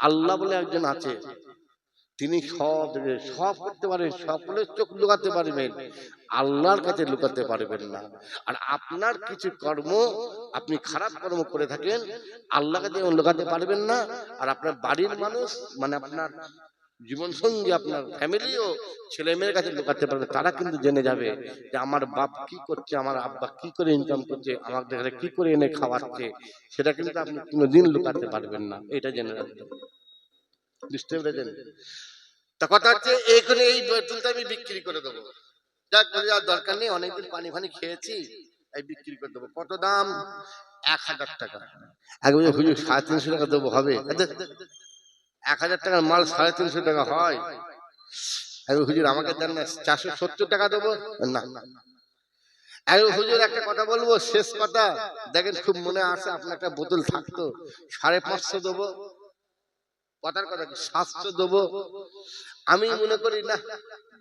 আল্লাহ বলে একজন আছে। তিনি সব সব করতে পারেন সকলের চোখ লুকাতে পারবেন। আল্লাহর কাছে লুকাতে পারবেন না। আর আপনার কিছু কর্ম আপনি খারাপ কর্ম করে থাকেন আল্লাহ কাছে লুকাতে পারবেন না আর আপনার বাড়ির মানুষ মানে আপনার জীবন সঙ্গী আপনার ফ্যামিলিও ছেলে মেয়ের কাছে লুকাতে পারবে। তারা কিন্তু জেনে যাবে যে আমার বাপ কি করছে আমার আব্বা কি করে ইনকাম করছে আমার দেখে কি করে এনে খাওয়াচ্ছে। সেটা কিন্তু আপনি কোনোদিন লুকাতে পারবেন না। এটা জেনে রাখবেন বুঝতে পেরেছেন? তা কথা হচ্ছে এইখানে এই বোতলটা আমি বিক্রি করে দেবো। যাক যাওয়ার দরকার নেই অনেকদিন পানি ফানি খেয়েছি এই বিক্রি করে দেবো। কত দাম? এক হাজার টাকা। একবার হুজুর সাড়ে তিনশো টাকা দেবো হবে? আচ্ছা, এক হাজার টাকার মাল সাড়ে তিনশো টাকা হয়। হুজুর, আমাকে দেন চারশো সত্তর টাকা দেবো? না হুজুর, একটা কথা বলব, শেষ কথা। দেখেন, খুব মনে আছে, আপনার একটা বোতল থাকতো, সাড়ে পাঁচশো দেবো। কথার কথা সাতশো দেবো? আমি মনে করি না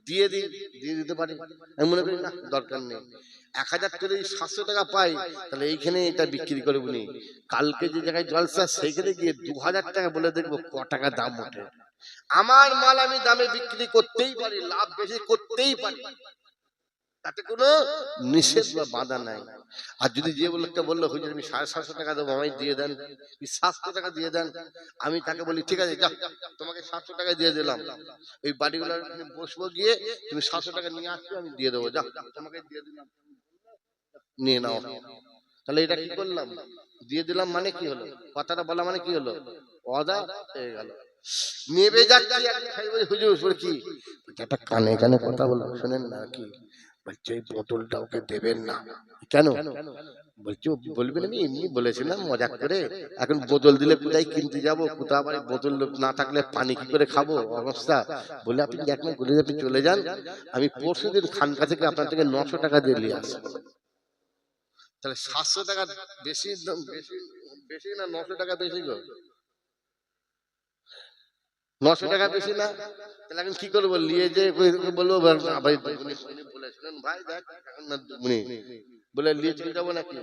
দিয়ে দিই দিয়ে দিতে পারি। আমি মনে করি, না, দরকার নেই। এক হাজার করে সাতশো টাকা পাই, তাহলে এইখানে এটা বিক্রি করে বলি কালকে যে জায়গায় জলসা সেইখানে গিয়ে দু হাজার টাকা বলে দেখব ক টাকা দাম ওঠে। আমার মাল আমি দামে বিক্রি করতেই পারি, লাভ বেশি করতেই পারি। তাতে কোনো নিষেধ বা বাধা নাই। আর যদি যে লোকটা বলল, হুজুর, আমি সাড়ে সাতশো টাকা দেবো, আমায় দিয়ে দেন। সাতশো টাকা দিয়ে দেন, আমি তাকে বলি, ঠিক আছে, যাও, তোমাকে সাতশো টাকা দিয়ে দিলাম। এই বাড়িগুলো বসবো গিয়ে, তুমি সাতশো টাকা নিয়ে আসবে, আমি দিয়ে দেবো। যাও, তোমাকে দিয়ে দিলাম। নিয়ে নাও। তাহলে এটা কি করলাম? দিয়ে দিলাম মানে কি হলো? কথাটা বলা মানে কি হলো? অদা হয়ে গেল। নেবে যাচ্ছি হুজুর কি? একটা কানে কানে কথা বলো শোনেন না কি? বলছে এই বোতলটা ওকে দেবেন না। কেন? বলছি বলবেন আমি এমনি বলেছিলাম মজা করে। এখন বোতল দিলে কোথায় কিনতে যাব? কোথাও আবার বোতল না থাকলে পানি কি করে খাব? অবস্থা। বলে আপনি এক বলে আপনি চলে যান? আমি পরশু দিন খানকা থেকে আপনার থেকে নশো টাকা দিয়ে নিয়ে আসব। তাহলে সাতশো টাকা বেশি বেশি বেশি না নশো টাকা বেশি গো? নশো টাকা বেশি না? তাহলে এখন কি করব? নিয়ে যে বলব বা- ভাই দেখ বলে চলে যাব নাকি?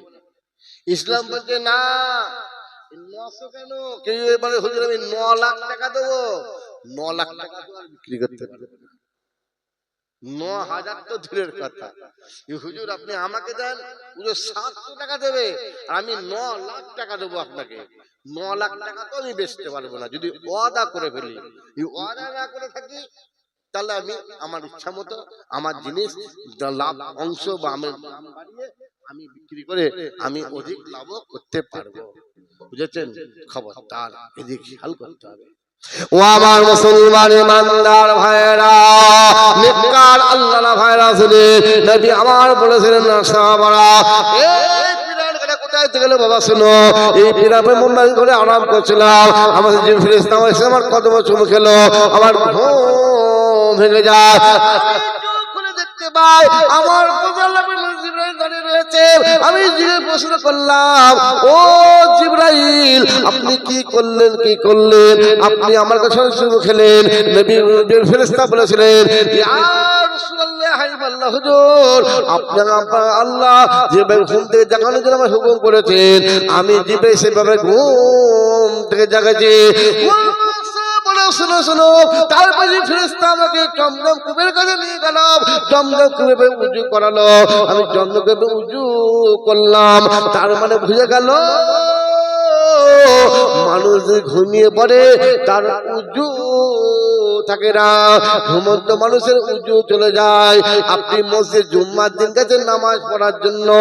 ইসলাম বলছে, না। আপনি আমাকে দেন সাতশো টাকা দেবে আমি ন লাখ টাকা দেবো আপনাকে। ন লাখ টাকা তো আমি বেচতে পারব না। যদি ওয়াদা করে ফেলি ওয়াদা না করে থাকি তাহলে আমি আমার ইচ্ছা মতো আমার জিনিস লাভ অংশ বা আমার আমি বিক্রি করে আমি অধিক লাভ করতে পারব। বুঝেছেন? খবরদার, এদিক খেয়াল করতে হবে। ও আমার মুসলমান ইমানদার ভাইরা নেককার আল্লাহ ভাইরা শুনে নবী আমার বলেছিলেন, না সাহাবারা থেকে গেলে বাবা, শোনো। এই পিরাপে মুম্বাই করে আরাম করছিলাম। আমাদের যে এসে আমার কত বছর খেলো। আমার ঘুম ভেঙে যায়। আমার রয়েছে। আমি প্রশ্ন করলাম, ও জিব্রাইল, আপনি কি করলেন কি করলেন? আপনি আমার কাছে শুরু খেলেন। নবী ফেরেশতা বলেছিলেন আল্লাহ যেভাবে ঘুম আমার হুকুম করেছেন, আমি জিবে সেভাবে ঘুম থেকে জাগাচ্ছি বলে শুনো শুনো। তারপরে ফেরেস্তা আমাকে জমজম কুবের কাছে নিয়ে গেল। জমজম কুবে উজু করালো। আমি চন্দ্রকে কুবে উজু করলাম। তার মানে বুঝে গেল, মানুষ ঘুমিয়ে পড়ে, তার উজু থাকে না। ঘুমন্ত মানুষের উঁচু চলে যায়। আপনি মসজিদ জুম্মার দিন গেছেন নামাজ পড়ার জন্য।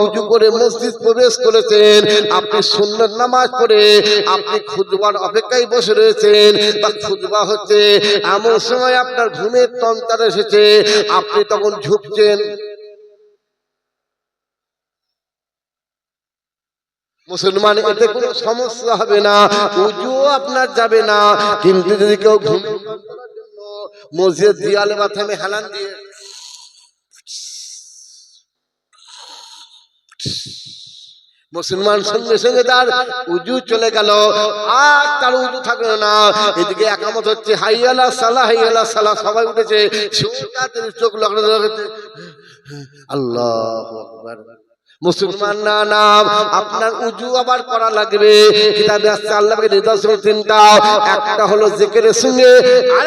উঁচু করে মসজিদ প্রবেশ করেছেন। আপনি সুন্দর নামাজ পড়ে আপনি খুদবার অপেক্ষায় বসে রয়েছেন। বা খুদবা হচ্ছে, এমন সময় আপনার ঘুমের তন্ত্র এসেছে। আপনি তখন ঝুঁকছেন। মুসলমান এতে কোনো সমস্যা হবে না। উজু আপনার যাবে না। কিন্তু যদি কেউ ঘুমে মসজিদ দিয়ালে মাথামে হেলান দিয়ে মুসলমান সঙ্গে সঙ্গে তার উজু চলে গেল। আর তার উজু থাকল না। এদিকে একামত হচ্ছে হাইয়ালা সালা হাইয়ালা সালা সবাই উঠেছে। চোখ লাগানো আল্লাহ আকবার। মুসলমান না নাম আপনার উজু আবার করা লাগবে। কিতাবে আসছে আল্লাহকে নিদর্শন তিনটা একটা হলো জেকের সঙ্গে আর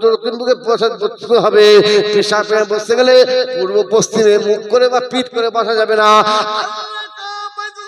বসতে হবে। বসতে গেলে পূর্ব পশ্চিমে মুখ করে বা পিঠ করে বসা যাবে না।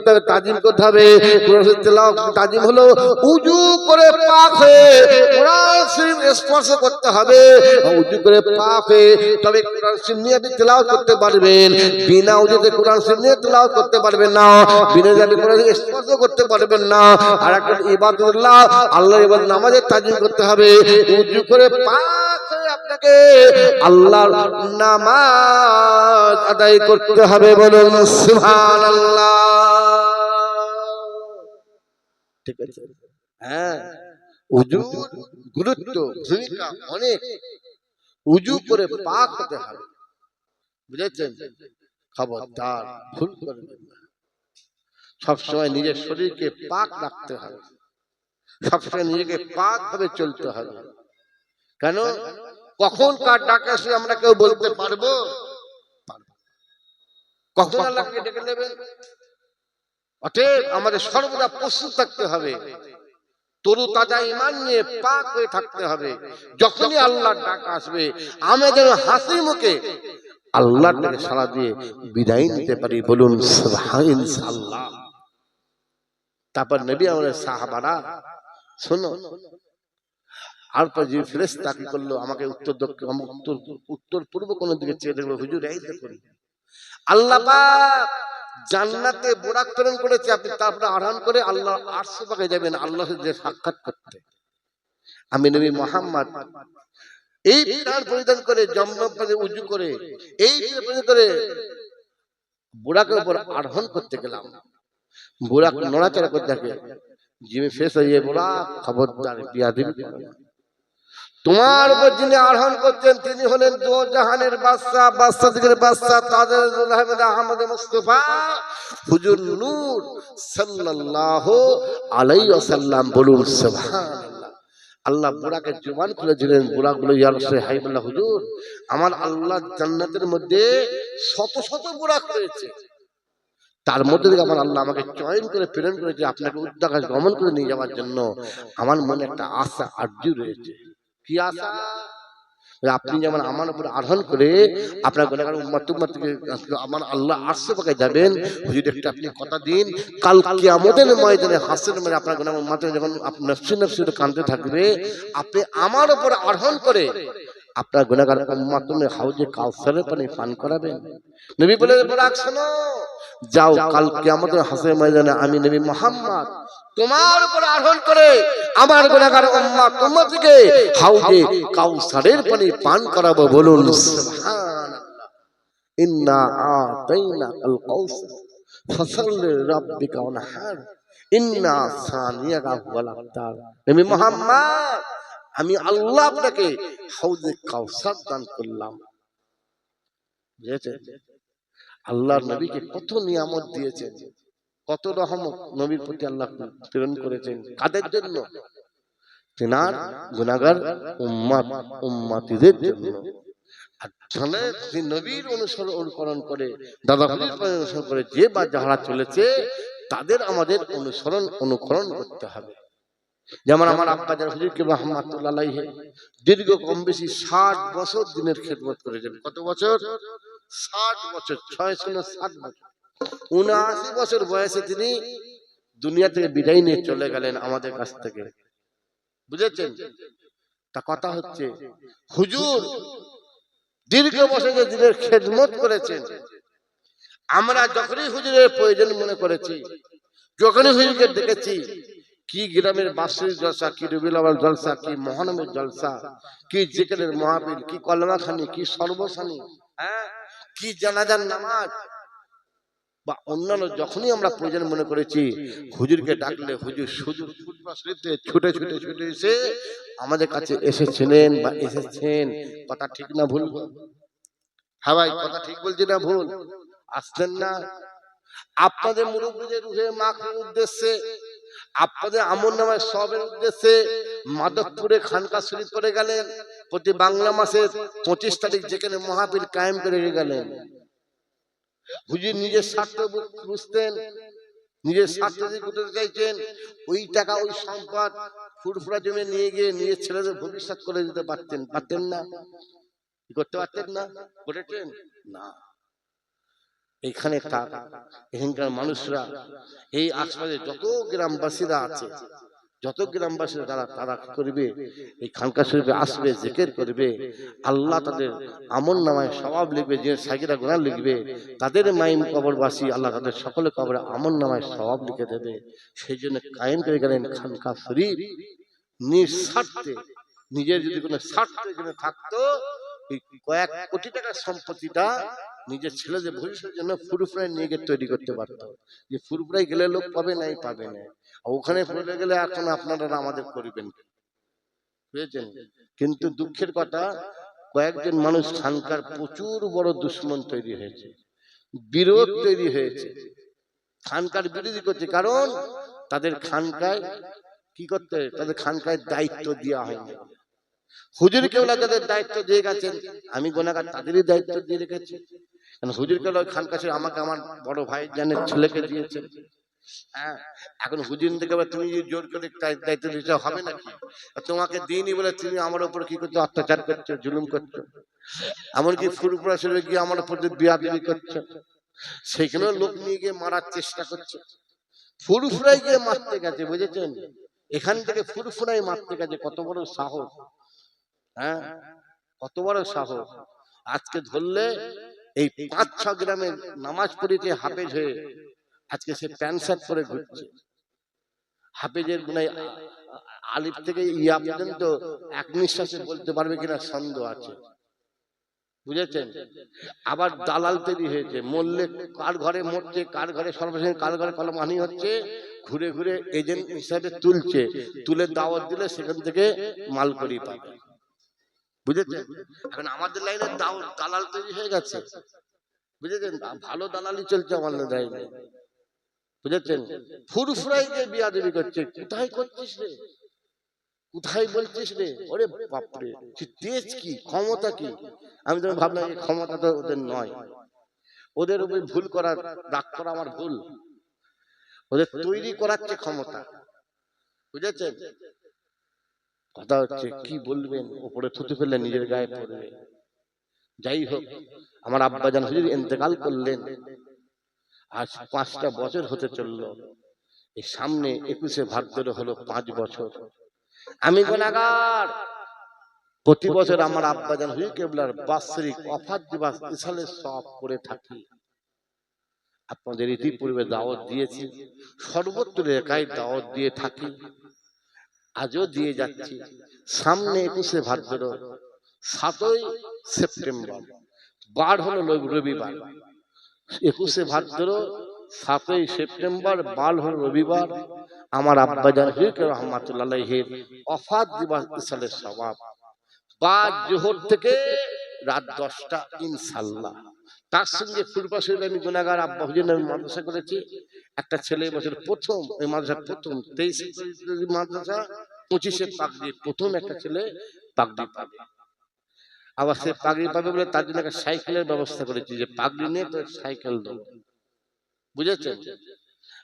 করতে হবে? তাজিম করতে হবে তাজিম হলো উজু করে স্পর্শ করতে হবে। উজু করে তবে কোরআন নিয়ে আপনি করতে পারবেন। বিনা উজুতে কোরআন নিয়ে করতে পারবেন না। বিনা কোরআন স্পর্শ করতে পারবেন না। আর একটা নামাজের তাজিম করতে হবে। উজু করে পাক আপনাকে আল্লাহর নামাজ আদায় করতে হবে বলুন, সুবহানাল্লাহ। ঠিক আছে? হ্যাঁ। উজু গুরুত্ব ভূমিকা অনেক। উজু করে পাক হতে হবে বুঝেছেন? খবরদার ভুল করবেন না সবসময় নিজের শরীরকে পাক রাখতে হবে। সবসময় নিজেকে পাক ভাবে চলতে হবে। কেন? কখন কার ডাকে আসে আমরা কেউ বলতে পারব? পারব। কখন আল্লাহকে ডেকে নেবেন? অতএব আমাদের সর্বদা প্রস্তুত থাকতে হবে। তরু তাজা ইমান নিয়ে পাক হয়ে থাকতে হবে। যখনই আল্লাহর ডাক আসবে যেন হাসি মুখে আল্লাহর ডাকে সাড়া দিয়ে বিদায় নিতে পারি। বলুন তারপর নবী আমাদের সাহাবারা, শোনো, আর পর যে ফেরেস্তা কি করল, আমাকে উত্তর দক্ষিণ উত্তর উত্তর পূর্ব কোন দিকে চেয়ে দেখল, হুজুর, এই দেখুন। আল্লাহ পাক জান্নাতে বোরাক প্রেরণ করেছে, আপনি তারপরে আরাম করে আল্লাহ আটশো পাকে যাবেন, আল্লাহ সাক্ষাৎ করতে। আমি নবী মোহাম্মদ, এই প্রাণ পরিধান করে জম্মে উজু করে, এই করে বুড়াকের উপর আরোহণ করতে গেলাম। বুড়াক নড়াচড়া করতে থাকে, জিমে ফেস হয়ে বুড়া খবরদার বিয়া দিবি তোমার উপর যিনি আরোহণ করছেন, তিনি হলেন দো জাহানের বাদশা বাদশা দিকের বাদশা তাদের আহমেদ আহমদ মুস্তফা হুজুর নূর সাল্লাল্লাহু আলাইহি ওয়াসাল্লাম বলুন, সুবহানাল্লাহ। আল্লাহ বুড়াকে জুবান খুলেছিলেন বুড়া বলে হাইবুল্লাহ হুজুর, আমার আল্লাহ জান্নাতের মধ্যে শত শত বুড়াক রয়েছে। তার মধ্যে থেকে আমার আল্লাহ আমাকে চয়ন করে, প্রেরণ করেছে, আপনাকে উদ্দাকাশ গমন করে নিয়ে যাওয়ার জন্য। আমার মনে একটা আশা আর্য রয়েছে। কি আশা আপনি যেমন আমার উপর আহ্বান করে আপনার গোলাগার উম্মাত থেকে আমার আল্লাহ আটশো পাকে যাবেন হুজুর একটা আপনি কথা দিন কাল কালকে আমাদের ময়দানে হাসের মানে আপনার গোলাগার উম্মাত যখন আপনার নফসি নফসি কাঁদতে থাকবে আপনি আমার উপর আহ্বান করে আপনার গুণাগার উম্মাত তুমি হাউজে কাউসারের পানি পান করাবেন নবী বলে শোনো যাও কাল কিয়ামতের হাসের ময়দানে আমি নবী মোহাম্মদ তোমার উপর আহ্বান করে আমার গুণাগার উম্মাত উম্মতকে হাউজে কাউসারের পানি পান করাবো বলুন ইন্না কাউসার ওয়ানহার। ইন্না সানিয়াকা নবী মুহাম্মদ, আমি আল্লাহ আপনাকে হাউজে কাউসার দান করলাম। বুঝেছেন? আল্লাহর নবীকে কত নিয়ামত দিয়েছেন। কত রহমত নবীর প্রতি আল্লাহ প্রেরণ করেছেন? কাদের জন্য? তেনার গুনাগার উম্মাত উম্মাতিদের জন্য। নবীর অনুসরণ অনুকরণ করে, দাদা অনুসরণ করে, যে বা যারা চলেছে, তাদের আমাদের অনুসরণ, অনুকরণ করতে হবে। যেমন আমার আব্বা যারা হুজুর কে রহমাতুল্লাহ দীর্ঘ কম বেশি ষাট বছর দিনের খেদমত করেছেন। কত বছর? ষাট বছর, ছয় শূন্য ষাট বছর। উনআশি বছর বয়সে তিনি দুনিয়া থেকে বিদায় নিয়ে চলে গেলেন আমাদের কাছ থেকে। বুঝেছেন? তা কথা হচ্ছে, হুজুর দীর্ঘ বছর যে দিনের খেদমত করেছেন, আমরা যখনই হুজুরের প্রয়োজন মনে করেছি, যখনই হুজুরকে দেখেছি কি গ্রামের বাসির জলসা, কি আওয়াল জলসা, কি মহানমের জলসা, কি জিকেরের মহাবীর কি কলমাখানি কি সর্বসানি হ্যাঁ কি জানাজার নামাজ বা অন্যান্য যখনই আমরা প্রয়োজন মনে করেছি, হুজুরকে ডাকলে হুজুর ফুটপাতে ছুটে ছুটে ছুটে এসে আমাদের কাছে এসেছিলেন বা এসেছেন। কথা ঠিক না ভুল? হ্যাঁ ভাই, কথা ঠিক বলছি না ভুল? আসলেন না। আপনাদের মুরব্বীদের রুহে মাখের উদ্দেশ্যে, আপনাদের আমন নামায় সবের উদ্দেশ্যে মাধবপুরে খানকা শরীফ করে গেলেন। প্রতি বাংলা মাসের পঁচিশ তারিখ যেখানে মহাবীর কায়েম করে গেলেন। হুজুর নিজের স্বার্থ বুঝতেন, নিজের স্বার্থ দিয়ে করতে চাইছেন ওই টাকা, ওই সম্পদ ফুরফুরা জমি নিয়ে গিয়ে নিজের ছেলেদের ভবিষ্যৎ করে দিতে পারতেন পারতেন না। করতে পারতেন না? করেছেন না। এইখানে থাক, এখানকার মানুষরা, এই আশপাশে যত গ্রামবাসীরা আছে যত গ্রামবাসীরা তারা তারা করবে এই খানকা শরীফে আসবে জিকির করবে আল্লাহ তাদের আমল নামায় স্বভাব লিখবে যে সাকিরা গুণা লিখবে তাদের মাইম কবরবাসী আল্লাহ তাদের সকলে কবরে আমল নামায় স্বভাব লিখে দেবে। সেই জন্য কায়েম করে গেলেন খানকা শরীফ। নিঃস্বার্থে নিজের যদি কোনো স্বার্থ এখানে থাকতো কয়েক কোটি টাকার সম্পত্তিটা নিজের ছেলেদের ভবিষ্যতের জন্য ফুরফুরাই নিয়ে গিয়ে তৈরি করতে পারতো। যে ফুরফুরাই গেলে লোক পাবে নাই পাবে না। ওখানে ফুরে গেলে এখন আপনারা আমাদের করবেন? বুঝেছেন? কিন্তু দুঃখের কথা, কয়েকজন মানুষ খানকার প্রচুর বড় দুশ্মন তৈরি হয়েছে। বিরোধ তৈরি হয়েছে। খানকার বিরোধী করছে। কারণ তাদের খানকায় কি করতে? তাদের খানকায় দায়িত্ব দেওয়া হয়নি। হুজুর কেউ না তাদের দায়িত্ব দিয়ে গেছেন। আমি গোনাগার তাদেরই দায়িত্ব দিয়ে রেখেছি। কারণ হুজুর কেবলা খান কাছে আমাকে আমার বড় ভাই জানের ছেলেকে দিয়েছেন হ্যাঁ এখন হুজুর তুমি জোর করে দায়িত্ব দিতে হবে নাকি? তোমাকে দিইনি বলে তুমি আমার উপর কি করছ? অত্যাচার করছ, জুলুম করছ? এমনকি ফুরপুরা শরীরে গিয়ে আমার উপর বিয়া করছ। লোক নিয়ে গিয়ে মারার চেষ্টা করছে। ফুরফুরাই গিয়ে মারতে গেছে, বুঝেছেন? এখান থেকে ফুরফুরাই মারতে গেছে, কত বড় সাহস। হ্যাঁ কত বড় সাহস। আজকে ধরলে এই পাঁচ ছ গ্রামের নামাজ পড়িতে হাফেজ হয়ে আজকে সে প্যান্ট শার্ট পরে ঘুরছে। হাফেজের মানে আলিফ থেকে ইয়া পর্যন্ত এক নিঃশ্বাসে বলতে পারবে কিনা সন্দেহ আছে। বুঝেছেন? আবার দালাল তৈরি হয়েছে। মরলে কার ঘরে মরছে, কার ঘরে সর্বশেষ, কার ঘরে কলম হানি হচ্ছে, ঘুরে ঘুরে এজেন্ট হিসাবে তুলছে। তুলে দাওয়াত দিলে সেখান থেকে মাল করি পাবে। বুঝেছেন? এখন আমাদের লাইনে দাও দালাল তৈরি হয়ে গেছে। বুঝেছেন? ভালো দালালি চলছে আমাদের লাইনে। বুঝেছেন? ফুরফুরাই যে বিয়া দেবী করছে। কোথায় করছিস রে? কোথায় বলছিস রে? ওরে বাপরে তেজ কি? ক্ষমতা কি? আমি তো ভাবলাম ক্ষমতা তো ওদের নয়। ওদের উপর ভুল করার রাগ করা আমার ভুল। ওদের তৈরি করাচ্ছে ক্ষমতা। বুঝেছেন? কথা হচ্ছে, কি বলবেন? উপরে থুতু ফেললে নিজের গায়ে পড়বে। যাই হোক, আমার আব্বাজান হুজুর ইন্তেকাল করলেন। আজ পাঁচটা বছর হতে চলল। এই সামনে একুশে ভাদ্র হলো পাঁচ বছর। আমি গোনাগার। প্রতি বছর আমার আব্বাজান হুজুর কেবলার বাৎসরিক অফার দিবস ইসালে সব করে থাকি। আপনাদের ইতিপূর্বে দাওয়াত দিয়েছি। সর্বত্র একাই দাওয়াত দিয়ে থাকি। আজও দিয়ে যাচ্ছি। সামনে একুশে ভাদ্র সাতই সেপ্টেম্বর। বার হলো রবিবার। একুশে ভাদ্র সাতই সেপ্টেম্বর বার হলো রবিবার। আমার আব্বাজান হিক রহমাতুল্লাহের অফাত দিবস ইসালের স্বভাব বা জোহর থেকে রাত দশটা ইনশাল্লাহ তার সঙ্গে ফুরবা শরীফ আমি গুনাগার আব্বা হুজুর আমি মাদ্রাসা করেছি। একটা ছেলে এবছর প্রথম, এই মাদ্রাসা প্রথম তেইশে মাদ্রাসা, পঁচিশে পাগড়ি প্রথম একটা ছেলে পাগড়ি পাবে। আবার সে পাগড়ি পাবে বলে তার জন্য একটা সাইকেলের ব্যবস্থা করেছি যে পাগড়ি নিয়ে তো সাইকেল দেবো বুঝেছেন?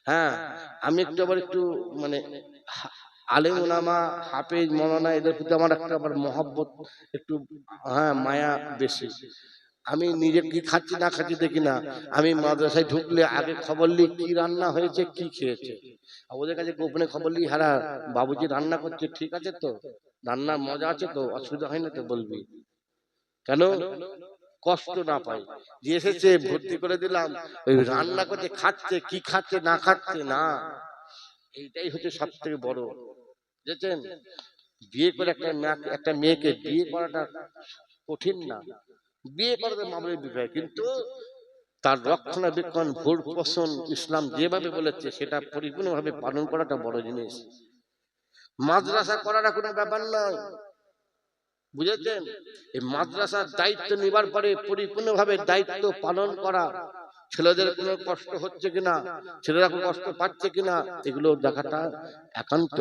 হ্যাঁ আমি একটু আবার একটু মানে আলেম ওলামা, হাফেজ মৌলানা, এদের প্রতি আমার একটা আবার মহব্বত, একটু হ্যাঁ মায়া বেশি। আমি নিজে কি খাচ্ছি না খাচ্ছি দেখি না। আমি মাদ্রাসায় ঢুকলে আগে খবর লি কি রান্না হয়েছে, কি খেয়েছে। ওদের কাছে গোপনে খবর লি হারা বাবুজি রান্না করছে, ঠিক আছে তো? রান্নার মজা আছে তো? অসুবিধা হয় না তো? বলবি। কেন? কষ্ট না পাই। যে এসেছে, ভর্তি করে দিলাম, ওই রান্না করছে, খাচ্ছে, কি খাচ্ছে, না খাচ্ছে, না। এইটাই হচ্ছে সব থেকে বড়। বুঝেছেন? বিয়ে করে একটা একটা মেয়েকে বিয়ে করাটা কঠিন না। বিয়ে করাতে মামলের বিষয় কিন্তু তার রক্ষণাবেক্ষণ ভোর পোষণ ইসলাম যেভাবে বলেছে, সেটা পরিপূর্ণভাবে পালন করাটা বড় জিনিস। মাদ্রাসা করাটা কোনো ব্যাপার নয়। বুঝেছেন? এই মাদ্রাসার দায়িত্ব নেবার পরে পরিপূর্ণভাবে দায়িত্ব পালন করা, ছেলেদের কোনো কষ্ট হচ্ছে কিনা, ছেলেরা কোনো কষ্ট পাচ্ছে কিনা, এগুলো দেখাটা একান্ত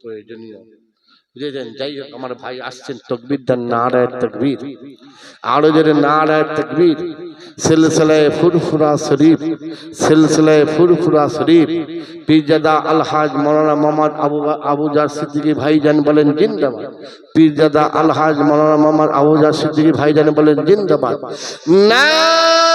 প্রয়োজনীয়। বুঝেছেন যাই হোক, আমার ভাই আসছেন, তকবির দেন, নারায় তকবীর। আরও জোরে নারায় তকবীর, সিলসিলায় ফুরফুরা শরীফ, সিলসিলায় ফুরফুরা শরীফ। পীরজাদা আলহাজ মৌলানা মোহাম্মদ আবু আবু জার সিদ্দিকী ভাইজান বলেন, জিন্দাবাদ। পীরজাদা আলহাজ মৌলানা মোহাম্মদ আবু জার সিদ্দিকী ভাইজান বলেন, জিন্দাবাদ। নারে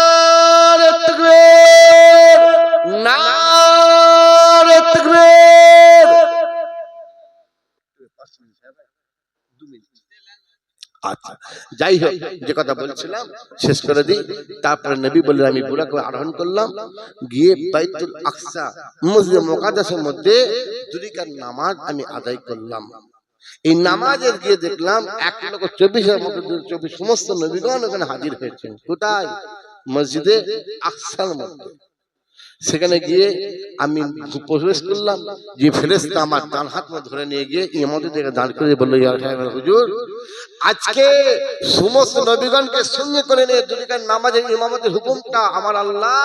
আচ্ছা যাই হোক, যে কথা বলছিলাম, শেষ করে দিই। তারপরে নবী বললেন, আমি বুড়াকে আরোহণ করলাম, গিয়ে বাইতুল আকসা, মসজিদ মোকাদ্দাসের মধ্যে দুরিকার নামাজ আমি আদায় করলাম। এই নামাজের গিয়ে দেখলাম, এক লক্ষ চব্বিশের মধ্যে চব্বিশ সমস্ত নবীগণ ওখানে হাজির হয়েছেন। কোথায়? মসজিদে আকসার মধ্যে। সেখানে গিয়ে আমি প্রবেশ করলাম যে ফেরেস্তা আমার ডান হাত ধরে নিয়ে গিয়ে ইমামতি থেকে দাঁড় করে বলল হুজুর আজকে সমস্ত নবীগণকে সঙ্গে করে নিয়ে দুটিকার নামাজের ইমামতের হুকুমটা আমার আল্লাহ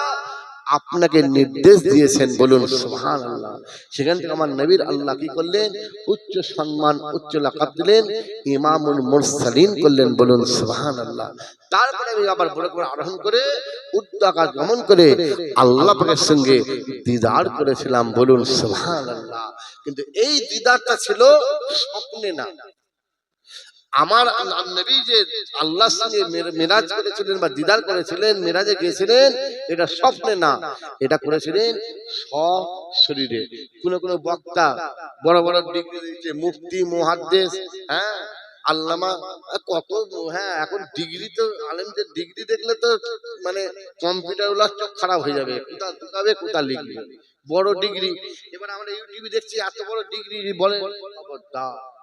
আপনাকে নির্দেশ দিয়েছেন বলুন সুবহান আল্লাহ সেখান থেকে আমার নবীর আল্লাহ কি করলেন? উচ্চ সম্মান, উচ্চ লাকাব দিলেন, ইমামুল মুরসালিন করলেন বলুন সুবহান আল্লাহ তারপরে আমি আবার বড় করে আরোহণ করে উদ্দাকাশ গমন করে আল্লাহ পাকের সঙ্গে দিদার করেছিলাম বলুন সুবহান আল্লাহ কিন্তু এই দিদারটা ছিল স্বপ্নে না। আমার আল্লাহ নবী যে আল্লাহর সঙ্গে মেরাজ করেছিলেন বা দিদার করেছিলেন, মেরাজে গিয়েছিলেন, এটা স্বপ্নে না। এটা করেছিলেন শরীরে কোন কোন বক্তা বড় বড় ডিগ্রি দিচ্ছে মুফতি, মুহাদ্দেস হ্যাঁ আল্লামা কত হ্যাঁ এখন ডিগ্রি তো আলেমদের ডিগ্রি দেখলে তো মানে কম্পিউটার ওলার চোখ খারাপ হয়ে যাবে। কোথা ঢুকাবে, কোথা লিখবে? বড় ডিগ্রি। এবার আমরা ইউটিউবে দেখছি, এত বড় ডিগ্রি বলে। খবরদার।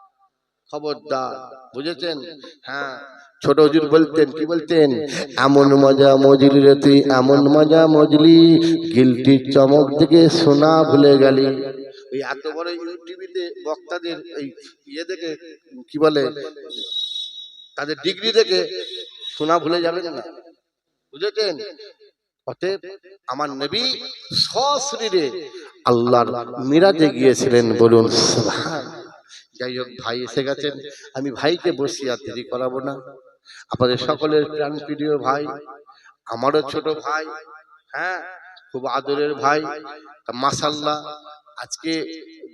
খবরদার। বুঝেছেন? হ্যাঁ। ছোট হুজুর বলতেন, কি বলতেন? এমন মজা মজলি রে তুই, এমন মজা মজলি, গিলটির চমক দেখে সোনা ভুলে গেলি। ওই এত বড় ইউটিউবিতে বক্তাদের এই ইয়ে দেখে, কি বলে? তাদের ডিগ্রি দেখে সোনা ভুলে যাবেন না। বুঝেছেন? অতএব আমার নবী সশরীরে আল্লাহর মিরাজে গিয়েছিলেন বলুন, সুবহান। যাই হোক ভাই এসে গেছেন। আমি ভাইকে বসি আর দেরি করাবো না। আপনাদের সকলের প্রাণ প্রিয় ভাই আমারও ছোট ভাই হ্যাঁ খুব আদরের ভাই। তা মাসাল্লাহ আজকে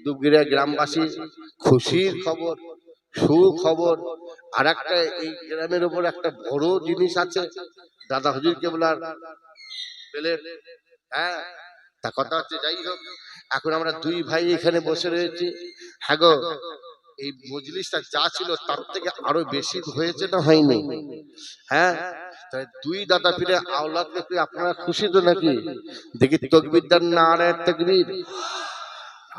দুগিরা গ্রামবাসী খুশির খবর সুখবর আর একটা এই গ্রামের উপর একটা বড় জিনিস আছে। দাদা হজুর কেবলার পেলে হ্যাঁ তা কথা হচ্ছে যাই হোক এখন আমরা দুই ভাই এখানে বসে রয়েছি। হ্যাঁ গো। এই মজলিসটা যা ছিল তার থেকে আরও বেশি হয়েছে না হয়নি? হ্যাঁ? তাই দুই দাদা ফিরে আওলাদ আপনারা খুশি তো নাকি? দেখি তকবির দেন না আর এক তকবির।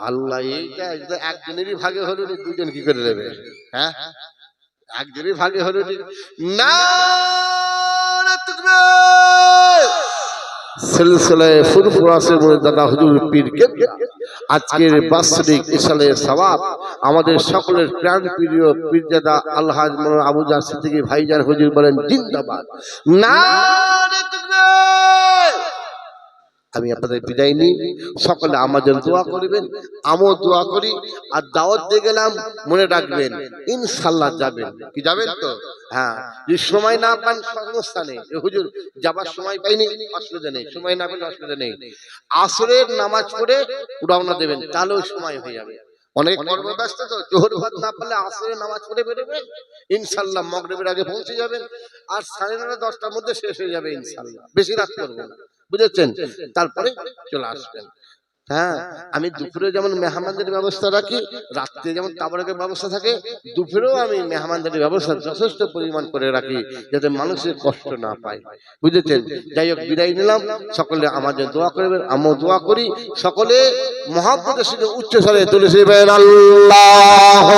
আল্লাহ, এইটা একজনেরই ভাগে হলো দুজন কি করে দেবে হ্যাঁ? একজনই ভাগে হলো না। সিলসিলায় ফুরফুরাসের মধ্যে দাদা হুজুর পীর কেবলা আজকের বাৎসরিক ইসালে সওয়াব আমাদের সকলের প্রাণ প্রিয় পীরজাদা আলহাজ মৌলানা আবু জাহ সিদ্দিকী ভাইজান হুজুর বলেন, জিন্দাবাদ তাকবীর! আমি আপনাদের বিদায় নিই। সকলে আমাদের দোয়া করবেন, আমিও দোয়া করি, আর দাওয়াত দিয়ে গেলাম, মনে রাখবেন ইনশাল্লাহ যাবেন। কি যাবেন তো? হ্যাঁ যদি সময় না পান সমস্যা হুজুর, যাবার সময় পাইনি, অসুবিধা নেই। সময় না পেলে অসুবিধা নেই। আসরের নামাজ পড়ে রওনা দেবেন, তাহলেও সময় হয়ে যাবে। অনেক কর্মব্যস্ত তো, জোহর ভাত না পারলে আসরে নামাজ পড়ে বেরোবেন ইনশাল্লাহ মগরবের আগে পৌঁছে যাবেন, আর সাড়ে নটা দশটার মধ্যে শেষ হয়ে যাবে ইনশাল্লাহ বেশি রাত করবেন না। বুঝেছেন? তারপরে চলে আসবেন হ্যাঁ আমি দুপুরে যেমন মেহমানদের ব্যবস্থা রাখি রাত্রে যেমন তাবরকের ব্যবস্থা থাকে দুপুরেও আমি মেহমানদের ব্যবস্থা যথেষ্ট পরিমাণ করে রাখি যাতে মানুষের কষ্ট না পায়। বুঝেছেন? যাই হোক বিদায় নিলাম। সকলে আমাদের দোয়া করবেন আমিও দোয়া করি। সকলে সাথে উচ্চ স্বরে তুলেছিলেন আল্লাহ